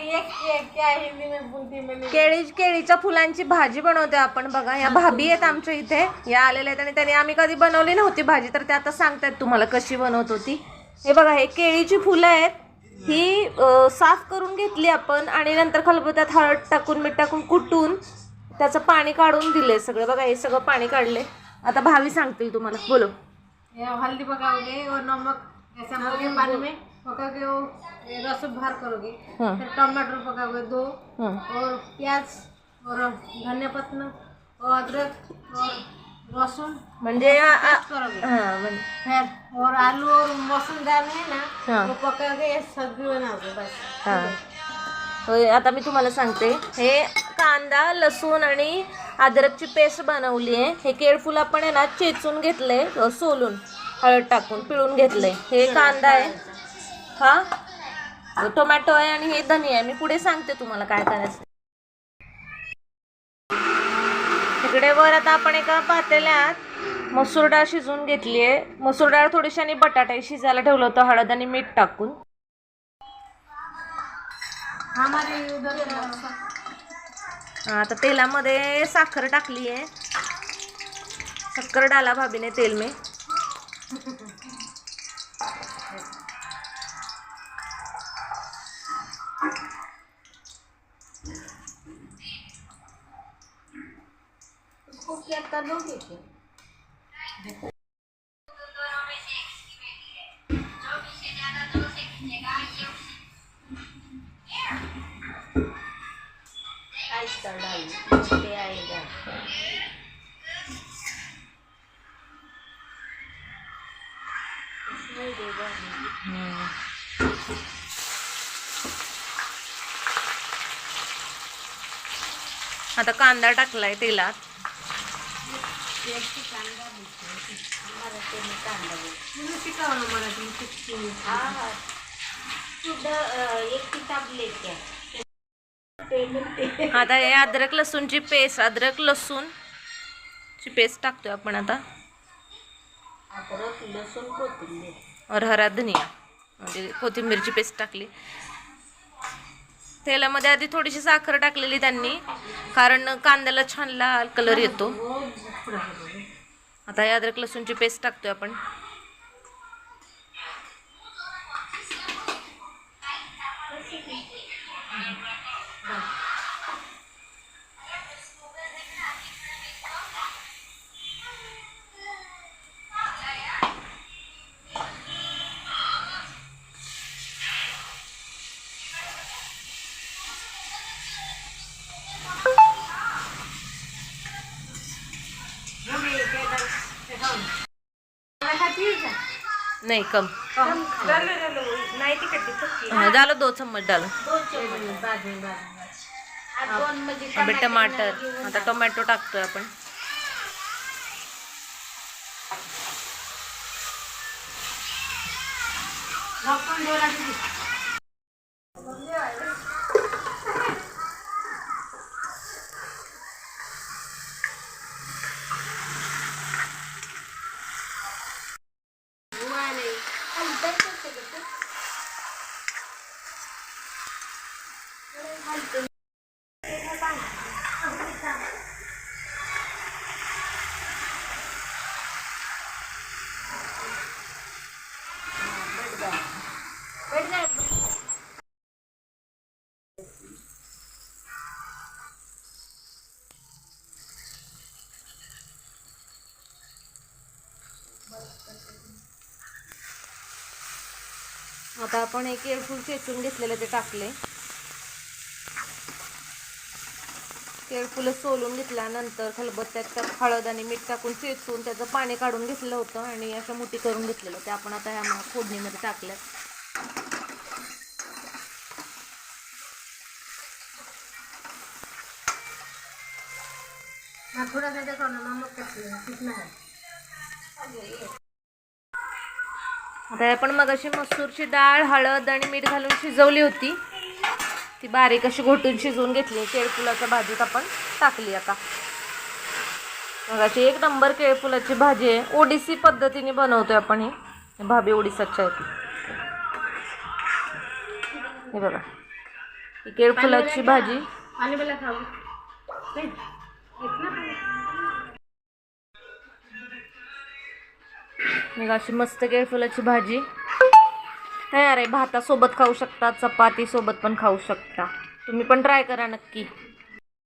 क्या क्या हिंदी में बोलती मैंने केळी केळीच्या फुलांची भाजी बनवते आपण. बघा या भाभी आहेत आमच्या इथे. या आलेल्या आहेत आणि त्यांनी आम्ही कधी बनवली नव्हती भाजी तर ते आता सांगतायत तुम्हाला कशी बनवत होती. हे बघा हे केळीची फुलं आहेत. ही साफ करून घेतली आपण आणि नंतर खलबत्यात हळद टाकून मीठ टाकून कुटून त्याचं पाणी काढून दिले सगळं. बघा हे सगळं पाणी काढले आता भाभी सांगतील तुम्हाला. बोलो. ये हल्दी पकाओगे और नमक ऐसा पानी में पका के वो ये रस बाहर करोगे. हं, फिर टमाटर पकाओगे दो. हं. और प्याज और धनिया पत्ता और अदरक और लहसुन. म्हणजे आ- आ- पेस्ट करोगे. हां, म्हणजे फिर और आलू और दाल है ना हाँ। वो पका के सब्जी बनाओगे बस. हां. होय, आता मी तुम्हाला सांगते हे कांदा लसूण आणि अद्रकची पेस्ट बनवली आहे. हे केळफुल आपण आहे ना चेचून घेतलंय अ, सोलून हळद टाकून पिळून घेतलंय. हे कांदा आहे. हा टोमॅटो आहे आणि हे धनी आहे. मी पुढे सांगते तुम्हाला काय करायचं. तिकडे वर आता आपण एका पातेल्यात मसूर डाळ शिजवून घेतली आहे. मसूर डाळ थोडीशी आणि बटाटे शिजायला ठेवलं होतं हळद आणि मीठ टाकून. आता तेलामध्ये साखर टाकली आहे. शक्कर डाला भाभीने तेल में. उसको क्या तलोगे क्या आहिस्ता डाल ते आएगा। उसमें देगा। आता कांदा टाकलाय तेलात. शिकावं ना मराठी शिकते एक किताब आता हे अद्रक लसूणची पेस्ट अद्रक लसूण ची पेस्ट टाकतोय आपण आता. अद्रक लसूण कोथिंबीर और हरा धनिया म्हणजे कोथिंबीरची पेस्ट टाकली. तेलामध्ये आधी थोडीशी साखर टाकलेली त्यांनी कारण कांद्याला छान लाल कलर येतो. आता या अद्रक लसूणची पेस्ट टाकतोय आपण. नहीं कम. हाँ, डालो दो चम्मच डालो. दोन दोन अबे टमाटर. आता टोमॅटो टाकतोय आपण. आता आपण एक केळफूल चेचून घेतलेलं ते टाकले. केळफुलं सोलून घेतल्यानंतर खलबत्त्यात त्यात हळद आणि मीठ टाकून चेचून त्याचं पाणी काढून घेतलं होतं आणि अशा मुठी करून घेतलेलं ते आपण आता ह्या फोडणीमध्ये कितना है आता आपण मगाशी मसूरची डाळ हळद आणि मीठ घालून शिजवली होती. ती बारीक अशी घोटून शिजवून घेतली. केळफुलाच्या भाजीत आपण टाकली आता. मगाशी एक नंबर केळफुलाची भाजी आहे. ओडिसी पद्धतीने बनवतोय आपण ही. भाभी ओडिसाच्या आहे ती. हे बघा. ही केळफुलाची भाजी. मग अशी मस्त केळफुलाची भाजी. तयार आहे. भातासोबत खाऊ शकता चपातीसोबत पण खाऊ शकता. तुम्ही पण ट्राय करा नक्की.